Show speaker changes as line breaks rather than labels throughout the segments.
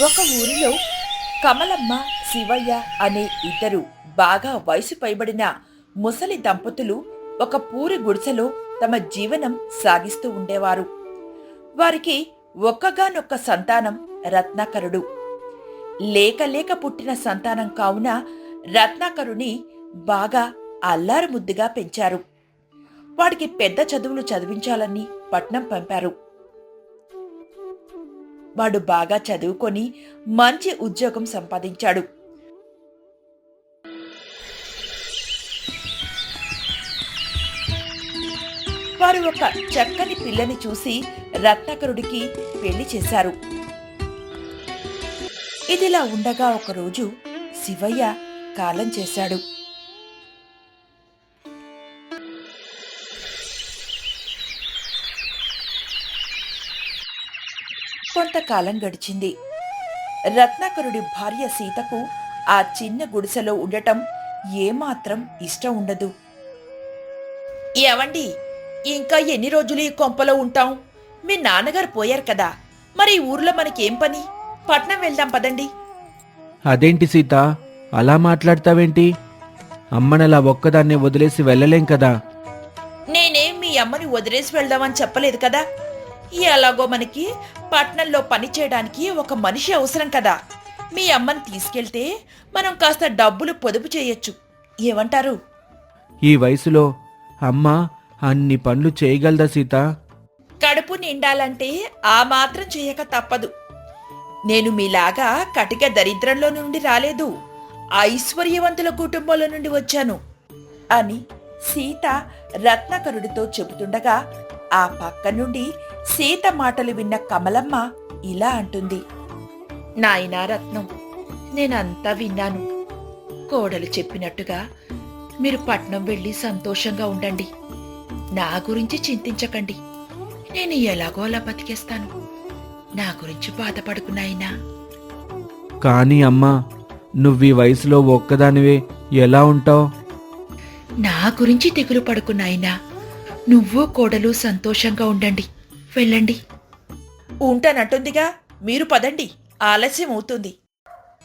ఒక ఊరిలో కమలమ్మ శివయ్య అనే ఇద్దరు బాగా వయసు పైబడిన ముసలి దంపతులు ఒక పూరి గుడిసెలో తమ జీవనం సాగిస్తూ ఉండేవారు. వారికి ఒక్కగానొక్క సంతానం రత్నాకరుడు. లేక లేక పుట్టిన సంతానం కావున రత్నాకరుని బాగా అల్లారు ముద్దుగా పెంచారు. వాడికి పెద్ద చదువులు చదివించాలని పట్నం పంపారు. వాడు బాగా చదువుకొని మంచి ఉద్యోగం సంపాదించాడు. వారు ఒక చక్కని పిల్లని చూసి రత్నకరుడికి పెళ్ళి చేశారు. ఇదిలా ఉండగా ఒకరోజు శివయ్య కాలం చేశాడు. కొంతకాలం గడిచింది. రత్నాకరుడి భార్య సీతకు ఆ చిన్న గుడిసెలో ఉండటం ఏమాత్రం ఇష్టం ఉండదు. ఏవండి ఇంకా ఎన్ని రోజులు ఈ కొంపలో ఉంటాం మీ నాన్నగారు పోయారు కదా. మరి ఈ ఊర్లో మనకేం పని? పట్నం వెళ్దాం పదండి.
అదేంటి సీత? అలా మాట్లాడతావేంటి? అమ్మనలా ఒక్కదాన్ని వదిలేసి వెళ్ళలేం కదా.
నేనేం మీ అమ్మని వదిలేసి వెళ్దామని చెప్పలేదు కదా. ఎలాగో మనకి పట్నంలో పని చేయడానికి ఒక మనిషి అవసరం కదా. మీ అమ్మని తీసుకెళ్తే మనం కాస్త డబ్బులు పొదుపు చేయొచ్చు. ఏమంటారు?
ఈ వయసులో అమ్మ అన్ని పనులు చేయగలదా సీత?
కడుపు నిండాలంటే ఆ మాత్రం చేయక తప్పదు. నేను మీలాగా కటిక దరిద్రంలో నుండి రాలేదు. ఐశ్వర్యవంతుల కుటుంబంలో నుండి వచ్చాను. అని సీత రత్నాకరుడితో చెబుతుండగా ఆ పక్క నుండి సీత మాటలు విన్న కమలమ్మ ఇలా అంటుంది. నాయనా రత్నం నేనంతా విన్నాను. కోడలు చెప్పినట్టుగా మీరు పట్నం వెళ్ళి సంతోషంగా ఉండండి. నా గురించి చింతించకండి. నేను ఎలాగో అలా బతికేస్తాను. నా గురించి బాధపడుకున్నాయినా
కానీ అమ్మా నువ్వు ఈ వయసులో ఒక్కదానివే ఎలా ఉంటావు?
నా గురించి దిగులు పడుకున్నాయినా నువ్వు కోడలు సంతోషంగా ఉండండి. వెళ్ళండి. ఉంటానంటుందిగా మీరు పదండి. ఆలస్యం అవుతుంది.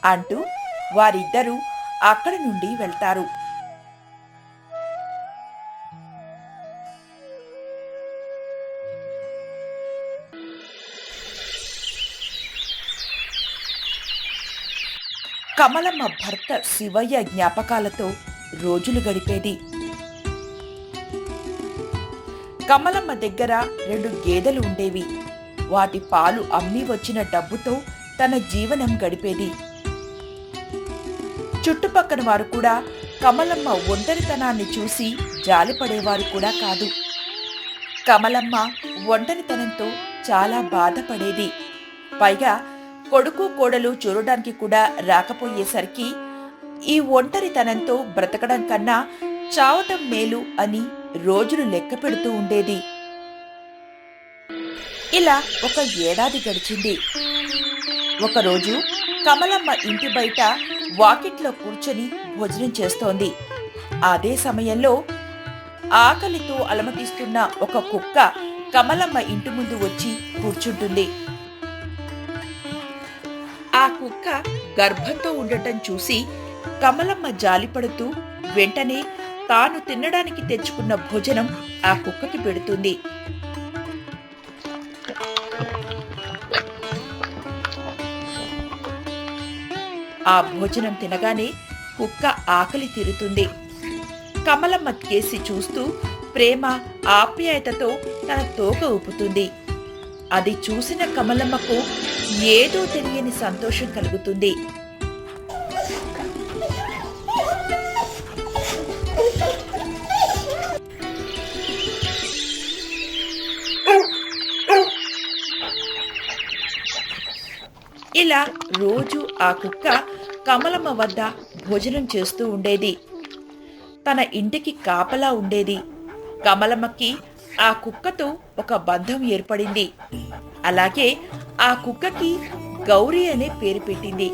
అంటూ వారిద్దరూ అక్కడి నుండి వెళ్తారు. కమలమ్మ భర్త శివయ్య జ్ఞాపకాలతో రోజులు గడిపేది కమలమ్మ దగ్గర రెండు గేదెలు ఉండేవి. వాటి పాలు అమ్మి వచ్చిన డబ్బుతో తన జీవనం గడిపేది. చుట్టుపక్కన వారు కూడా కమలమ్మ ఒంటరితనాన్ని చూసి జాలిపడేవారు కూడా కాదు. కమలమ్మ ఒంటరితనంతో చాలా బాధపడేది. పైగా కొడుకు కోడలు చూడడానికి కూడా రాకపోయేసరికి ఈ ఒంటరితనంతో బ్రతకడం కన్నా చావటం మేలు అని రోజులు లెక్క పెడుతూ ఉండేది. ఇలా ఒక ఏడాది గడిచింది. ఒకరోజు కమలమ్మ ఇంటి బయట వాకిట్లో కూర్చొని భోజనం చేస్తోంది. అదే సమయంలో ఆకలితో అలమటిస్తున్న ఒక కుక్క కమలమ్మ ఇంటి ముందు వచ్చి కూర్చుంటుంది. ఆ కుక్క గర్భంతో ఉండటం చూసి కమలమ్మ జాలిపడుతూ వెంటనే తాను తినడానికి తెచ్చుకున్న భోజనం ఆ కుక్కకి పెడుతుంది. ఆ భోజనం తినగానే కుక్క ఆకలి తీరుతుంది. కమలమ్మ కేసి చూస్తూ ప్రేమ ఆప్యాయతతో తన తోక ఊపుతుంది. అది చూసిన కమలమ్మకు ఏదో తెలియని సంతోషం కలుగుతుంది. రోజు ఆ కుక్క కమలమ్మ వద్ద భోజనం చేస్తూ ఉండేది. తన ఇంటికి కాపలా ఉండేది. కమలమ్మకి ఆ కుక్కతో ఒక బంధం ఏర్పడింది. అలాగే ఆ కుక్కకి గౌరీ అనే పేరు పెట్టింది.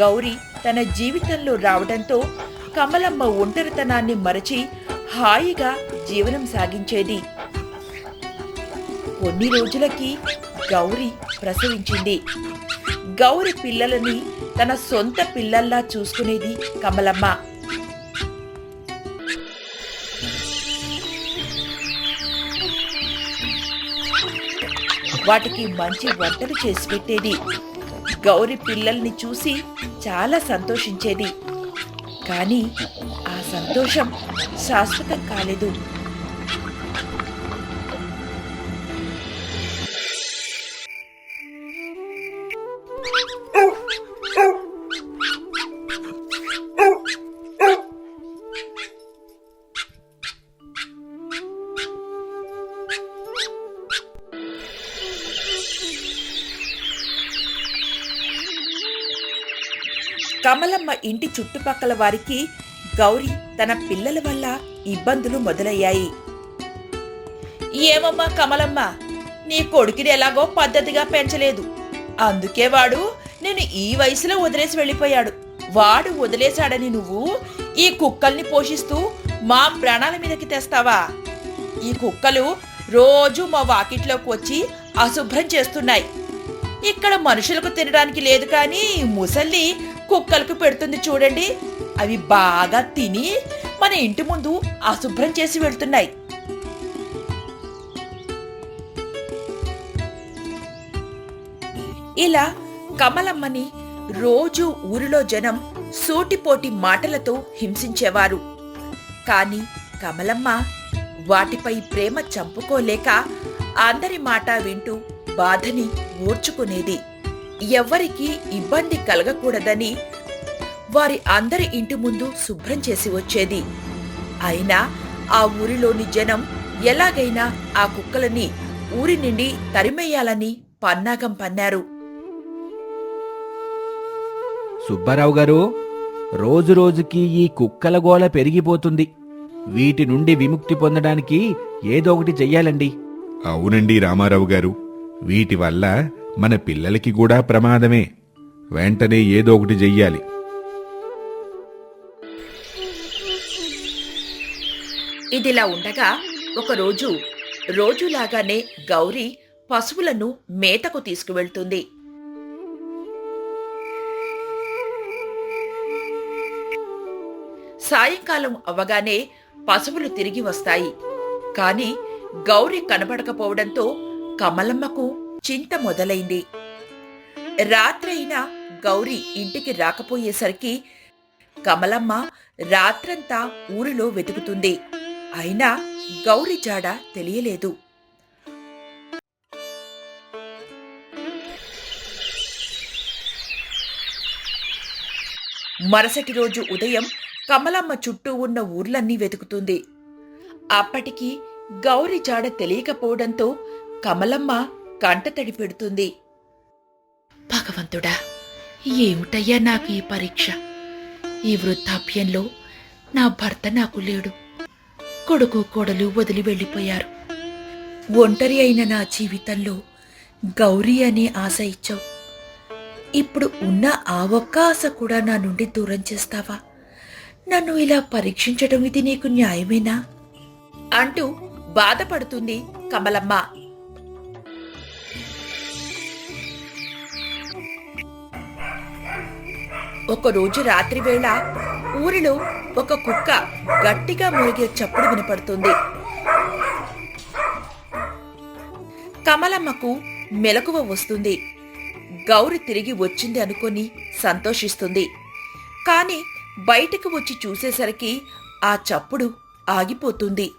గౌరీ తన జీవితంలో రావడంతో కమలమ్మ ఒంటరితనాన్ని మరచి హాయిగా జీవనం సాగించేది. కొన్ని రోజులకి గౌరి ప్రసవించింది. గౌరి పిల్లలని తన సొంత పిల్లల్లా చూసుకునేది కమలమ్మ. వాటికి మంచి వంటలు చేసి పెట్టేది. గౌరి పిల్లల్ని చూసి చాలా సంతోషించేది. కానీ ఆ సంతోషం శాశ్వతం కాలేదు. కమలమ్మ ఇంటి చుట్టుపక్కల వారికి గౌరి తన పిల్లల వల్ల ఇబ్బందులు మొదలయ్యాయి. ఏమమ్మా కమలమ్మ నీ కొడుకుని ఎలాగో పద్ధతిగా పెంచలేదు. అందుకే వాడు నేను ఈ వయసులో వదిలేసి వెళ్ళిపోయాడు. వాడు వదిలేశాడని నువ్వు ఈ కుక్కల్ని పోషిస్తూ మా ప్రాణాల మీదకి తెస్తావా? ఈ కుక్కలు రోజు మా వాకిట్లోకి వచ్చి అశుభ్రం చేస్తున్నాయి. ఇక్కడ మనుషులకు తినడానికి లేదు కానీ ముసల్లి కుక్కలకు పెడుతుంది చూడండి. అవి బాగా తిని మన ఇంటి ముందు అశుభ్రం చేసి వెళ్తున్నాయి. ఇలా కమలమ్మని రోజు ఊరిలో జనం సూటిపోటి మాటలతో హింసించేవారు. కాని కమలమ్మ వాటిపై ప్రేమ చంపుకోలేక అందరి మాట వింటూ బాధని ఓర్చుకునేది ఎవ్వరికీ ఇబ్బంది కలగకూడదని వారి అందరి ఇంటి ముందు శుభ్రం చేసి వచ్చేది. అయినా ఆ ఊరిలోని జనం ఎలాగైనా ఆ కుక్కలని ఊరి నుండి తరిమేయాలని పన్నాగం పన్నారు.
సుబ్బారావు గారు రోజు రోజుకి ఈ కుక్కల గోల పెరిగిపోతుంది. వీటి నుండి విముక్తి పొందడానికి ఏదో ఒకటి చెయ్యాలండి.
అవునండి రామారావు గారు. వీటి వల్ల మన పిల్లలకి కూడా ప్రమాదమే. వెంటనే ఏదో ఒకటి చెయ్యాలి.
ఇదిలా ఉండగా ఒకరోజు రోజులాగానే గౌరీ పశువులను మేతకు తీసుకువెళ్తుంది. సాయంకాలం అవ్వగానే పశువులు తిరిగి వస్తాయి. కాని గౌరి కనబడకపోవడంతో కమలమ్మకు చింత మొదలైంది. రాత్రైనా గౌరి ఇంటికి రాకపోయేసరికి కమలమ్మ రాత్రంతా ఊరిలో వెతుకుతుంది. అయినా గౌరి జాడ తెలియలేదు. మరుసటి రోజు ఉదయం కమలమ్మ చుట్టూ ఉన్న ఊర్లన్నీ వెతుకుతుంది. అప్పటికి గౌరి జాడ తెలియకపోవడంతో కమలమ్మ కంటతడి పెడుతుంది. భగవంతుడా ఏమిటయ్యా నాకు ఈ పరీక్ష? ఈ వృద్ధాప్యంలో నా భర్త నాకు లేడు. కొడుకు కోడలు వదిలి వెళ్ళిపోయారు. ఒంటరి అయిన నా జీవితంలో గౌరీ అనే ఆశ ఇచ్చావు. ఇప్పుడు ఉన్న ఆ ఒక్క ఆశ కూడా నా నుండి దూరం చేస్తావా? నన్ను ఇలా పరీక్షించడం ఇది నీకు న్యాయమేనా? అంటూ బాధపడుతుంది కమలమ్మ. ఒకరోజు రాత్రి వేళ ఊరిలో ఒక కుక్క గట్టిగా మురిగే చప్పుడు వినపడుతుంది. కమలమ్మకు మెలకువ వస్తుంది. గౌరి తిరిగి వచ్చింది అనుకొని సంతోషిస్తుంది. కాని బయటకు వచ్చి చూసేసరికి ఆ చప్పుడు ఆగిపోతుంది.